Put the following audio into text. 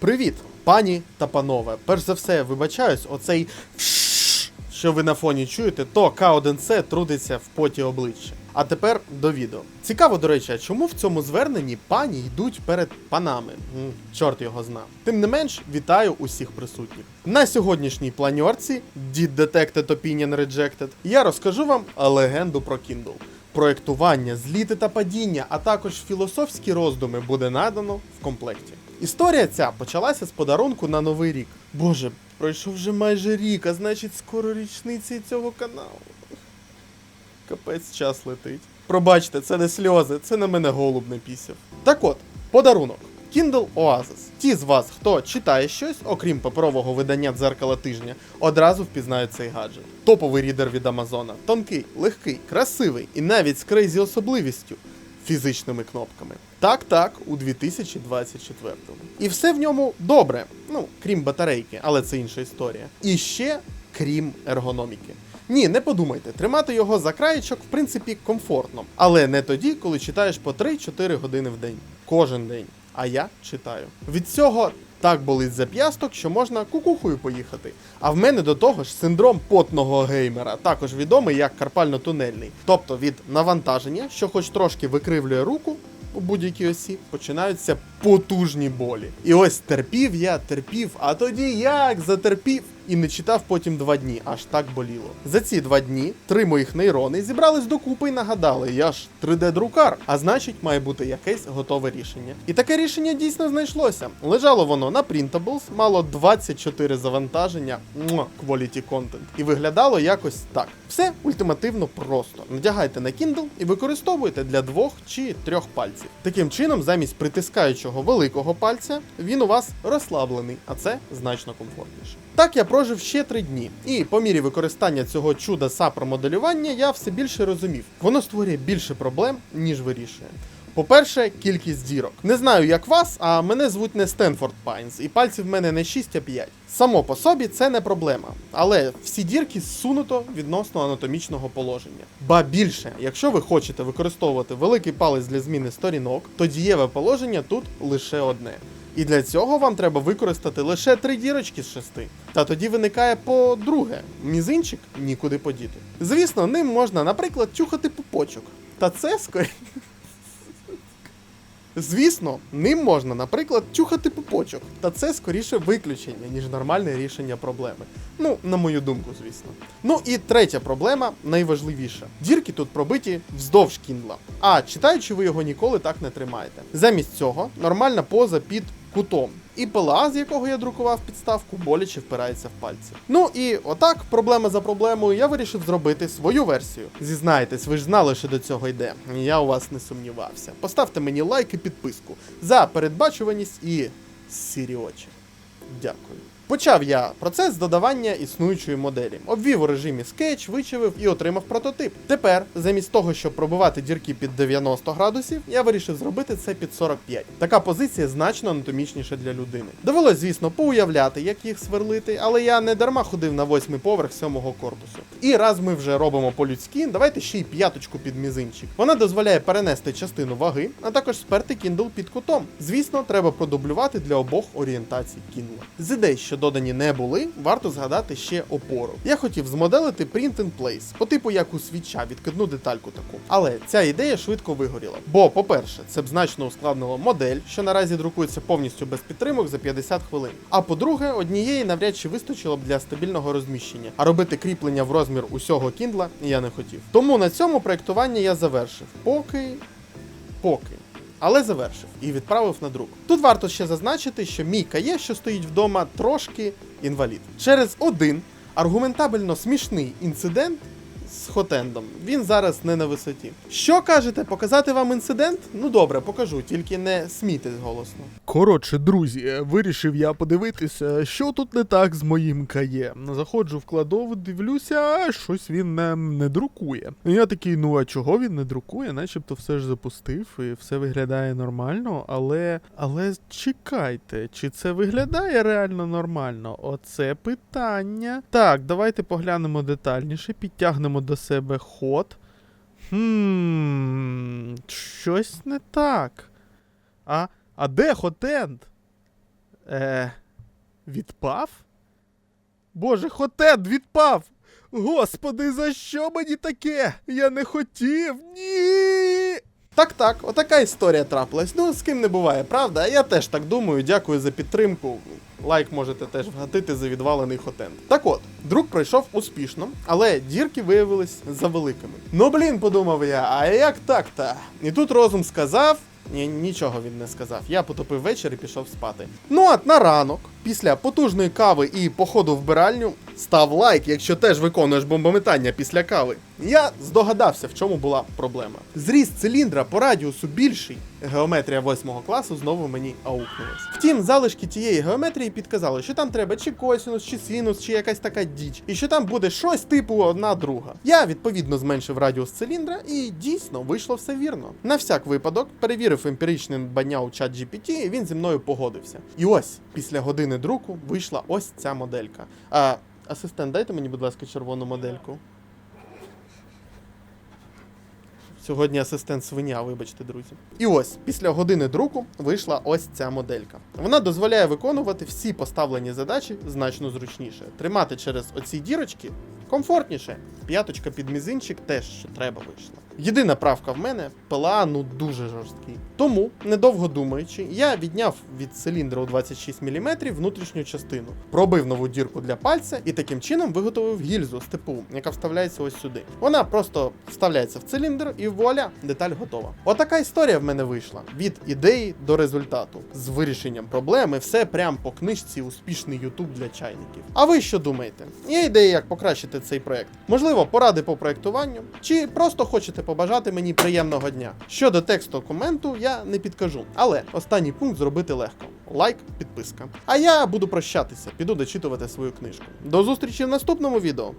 Привіт, пані та панове. Перш за все, вибачаюсь, оцей що ви на фоні чуєте, то К1С трудиться в поті обличчя. А тепер до відео. Цікаво, до речі, чому в цьому зверненні пані йдуть перед панами? Чорт його зна. Тим не менш, вітаю усіх присутніх. На сьогоднішній планьорці Did Detected Opinion Rejected я розкажу вам легенду про Kindle. Проектування, зліти та падіння, а також філософські роздуми буде надано в комплекті. Історія ця почалася з подарунку на новий рік. Боже, пройшов вже майже рік, а значить скоро річниці цього каналу. Капець час летить. Пробачте, це не сльози, це на мене голуб не пісяв. Так от, подарунок. Kindle Oasis. Ті з вас, хто читає щось, окрім паперового видання дзеркала тижня, одразу впізнають цей гаджет. Топовий рідер від Амазона. Тонкий, легкий, красивий і навіть з крейзі особливістю фізичними кнопками. Так, так, у 2024-му. І все в ньому добре. Ну, крім батарейки, але це інша історія. І ще крім ергономіки. Ні, не подумайте, тримати його за краєчок в принципі комфортно, але не тоді, коли читаєш по 3-4 години в день. Кожен день. А я читаю. Від цього так болить зап'ясток, що можна кукухою поїхати. А в мене до того ж синдром потного геймера, також відомий як карпально-тунельний. Тобто від навантаження, що хоч трошки викривлює руку, у будь-якій осі починаються потужні болі. І ось терпів я, терпів, а тоді як затерпів і не читав потім два дні, аж так боліло. За ці два дні три моїх нейрони зібрались докупи і нагадали, я ж 3D-друкар, а значить, має бути якесь готове рішення. І таке рішення дійсно знайшлося. Лежало воно на Printables, мало 24 завантаження, муа, quality content, і виглядало якось так. Все ультимативно просто. Надягайте на Kindle і використовуйте для двох чи трьох пальців. Таким чином, замість притискаючого великого пальця, він у вас розслаблений, а це значно комфортніше. Так я прожив ще три дні, і по мірі використання цього чуда сапромоделювання я все більше розумів. Воно створює більше проблем, ніж вирішує. По-перше, кількість дірок. Не знаю, як вас, а мене звуть не Стенфорд Пайнс, і пальців в мене не 6, а 5. Само по собі це не проблема, але всі дірки зсунуто відносно анатомічного положення. Ба більше, якщо ви хочете використовувати великий палець для зміни сторінок, то дієве положення тут лише одне. І для цього вам треба використати лише три дірочки з шести. Та тоді виникає по-друге, мізинчик нікуди подіти. Звісно, ним можна, наприклад, чухати пупочок. Та це скоріше. Звісно, ним можна, наприклад, чухати пупочок, та це скоріше виключення, ніж нормальне рішення проблеми. Ну, на мою думку, звісно. Ну і третя проблема, найважливіша. Дірки тут пробиті вздовж кіндла. А читаючи, ви його ніколи так не тримаєте. Замість цього нормальна поза під кутом. І ПЛА, з якого я друкував підставку, боляче впирається в пальці. Ну і отак, проблема за проблемою, я вирішив зробити свою версію. Зізнайтесь, ви ж знали, що до цього йде. Я у вас не сумнівався. Поставте мені лайк і підписку за передбачуваність і сірі очі. Дякую. Почав я процес додавання існуючої моделі. Обвів у режимі Sketch, вичавив і отримав прототип. Тепер, замість того, щоб пробивати дірки під 90 градусів, я вирішив зробити це під 45. Така позиція значно анатомічніша для людини. Довелось, звісно, поуявляти, як їх сверлити, але я не дарма ходив на восьмий поверх сьомого корпусу. І раз ми вже робимо по-людськи, давайте ще й п'яточку під мізинчик. Вона дозволяє перенести частину ваги, а також сперти Kindle під кутом. Звісно, треба продублювати для обох орієнтацій Kindle. З ідей, що додані не були, варто згадати ще опору. Я хотів змоделити print in place, по типу як у свіча, відкидну детальку таку. Але ця ідея швидко вигоріла. Бо, по-перше, це б значно ускладнило модель, що наразі друкується повністю без підтримок за 50 хвилин. А по-друге, однієї навряд чи вистачило б для стабільного розміщення, а робити кріплення в розмір усього кіндла я не хотів. Тому на цьому проєктування я завершив. Поки. Поки. Але завершив і відправив на друк. Тут варто ще зазначити, що мій кає, що стоїть вдома, трошки інвалід. Через один аргументабельно смішний інцидент з хотендом. Він зараз не на висоті. Що кажете, показати вам інцидент? Ну добре, покажу, тільки не смійтесь голосно. Коротше, друзі, вирішив я подивитися, що тут не так з моїм кає. Заходжу в кладову, дивлюся, а щось він не, не друкує. Я такий, ну а чого він не друкує? Начебто все ж запустив і все виглядає нормально, але. Але чекайте, чи це виглядає реально нормально? Оце питання. Так, давайте поглянемо детальніше, підтягнемо до себе ход. Хм, щось не так. А, а де хотенд? Е. Відпав? Боже, хотет відпав! Господи, за що мені таке? Я не хотів. Ні. Так, так, отака історія трапилась. Ну, з ким не буває, правда? Я теж так думаю. Дякую за підтримку. Лайк можете теж вгатити за відвалений хотент. Так от, друк пройшов успішно, але дірки виявились завеликими. Ну блін, подумав я, а як так-то? І тут розум сказав. Ні, нічого він не сказав. Я потопив вечір і пішов спати. Ну от на ранок, після потужної кави і походу в биральню, став лайк, якщо теж виконуєш бомбометання після кави. Я здогадався, в чому була проблема. Зріст циліндра по радіусу більший. Геометрія 8 класу знову мені аукнулась. Втім, залишки тієї геометрії підказали, що там треба чи косінус, чи синус, чи якась така діч, і що там буде щось типу одна друга. Я відповідно зменшив радіус циліндра, і дійсно вийшло все вірно. На всяк випадок перевірив емпіричне надбання у чат GPT, і він зі мною погодився. І ось після години друку вийшла ось ця моделька. А, асистент, дайте мені, будь ласка, червону модельку. Сьогодні асистент свиня, вибачте, друзі. І ось після години друку вийшла ось ця моделька. Вона дозволяє виконувати всі поставлені задачі значно зручніше. Тримати через оці дірочки комфортніше. П'яточка під мізинчик теж що треба вийшла. Єдина правка в мене ПЛА ну дуже жорсткий. Тому, недовго думаючи, я відняв від циліндра у 26 мм внутрішню частину, пробив нову дірку для пальця і таким чином виготовив гільзу з типу, яка вставляється ось сюди. Вона просто вставляється в циліндр і вуаля, деталь готова. Отака історія в мене вийшла: від ідеї до результату. З вирішенням проблеми все прям по книжці успішний Ютуб для чайників. А ви що думаєте? Є ідеї, як покращити цей проект? Можливо, поради по проектуванню, чи просто хочете побажати мені приємного дня? Щодо тексту коменту я не підкажу, але останній пункт зробити легко. Лайк, підписка. А я буду прощатися, піду дочитувати свою книжку. До зустрічі в наступному відео.